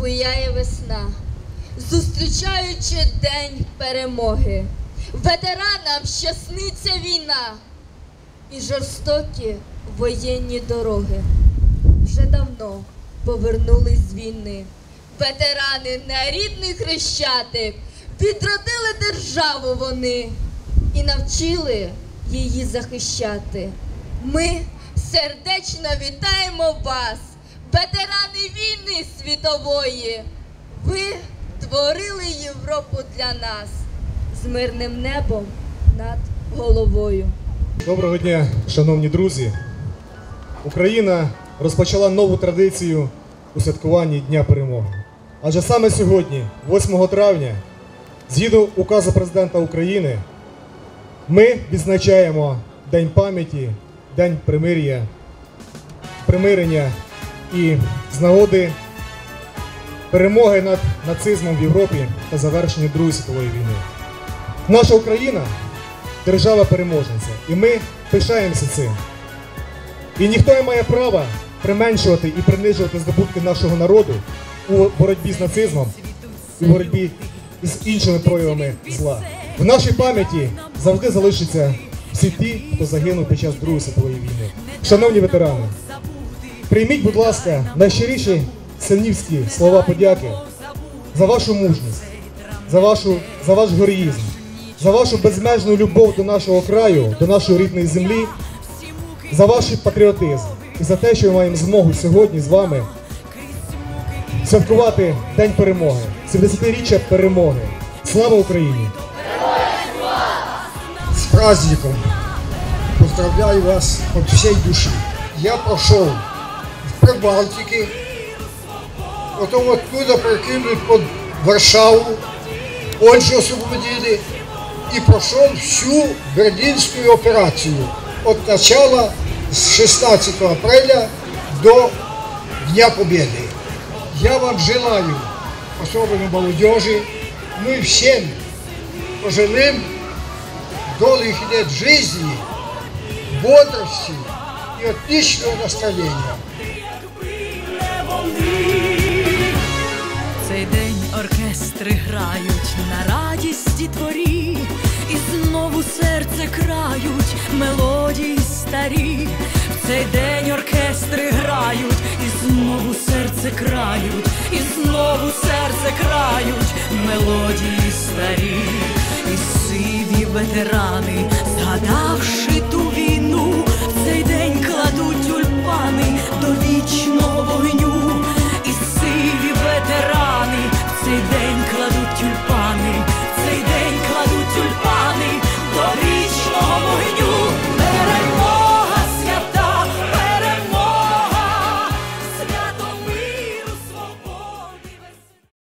буяє весна, зустрічаючи день перемоги. Ветеранам щасниться війна і жорстокі воєнні дороги. Вже давно повернулись з війни. Ветерани на рідний хрещатик відродили державу вони і навчили її захищати. Ми сердечно вітаємо вас, ветерани війни світової. Ви творили Європу для нас з мирним небом над головою. Доброго дня, шановні друзі. Україна розпочала нову традицію у святкуванні Дня перемоги. Адже саме сьогодні, 8 травня, згідно указу президента України, ми відзначаємо День пам'яті, День примир'я, примирення і з нагоди перемоги над нацизмом в Європі та завершення Другої світової війни. Наша Україна держава переможниця, і ми пишаємося цим. І ніхто не має права применшувати і принижувати здобутки нашого народу у боротьбі з нацизмом, у боротьбі з іншими проявами зла. В нашій пам'яті завжди залишаться всі ті, хто загинув під час Другої світової війни. Шановні ветерани, прийміть, будь ласка, найщиріші синівські слова подяки за вашу мужність, за, вашу, за ваш героїзм, за вашу безмежну любов до нашого краю, до нашої рідної землі, за ваш патріотизм і за те, що ми маємо змогу сьогодні з вами святкувати День перемоги, 70-річчя перемоги. Слава Україні! с праздником. Поздравляю вас от всей души. Я пошел в Прибалтике, потом оттуда прокинули под Варшаву, Польшу освободили. И прошел всю Берлинскую операцию от начала с 16 апреля до Дня Победы. Я вам желаю, особенно молодежи, ну и всем пожилым долгих лет жизни, бодрости и отличного настроения. Цей день оркестри грають на радісті творі, і знову серце крають мелодії старі. В цей день оркестри грають, і знову серце крають, і знову серце крають мелодії старі, і сиві ветерани, згадавши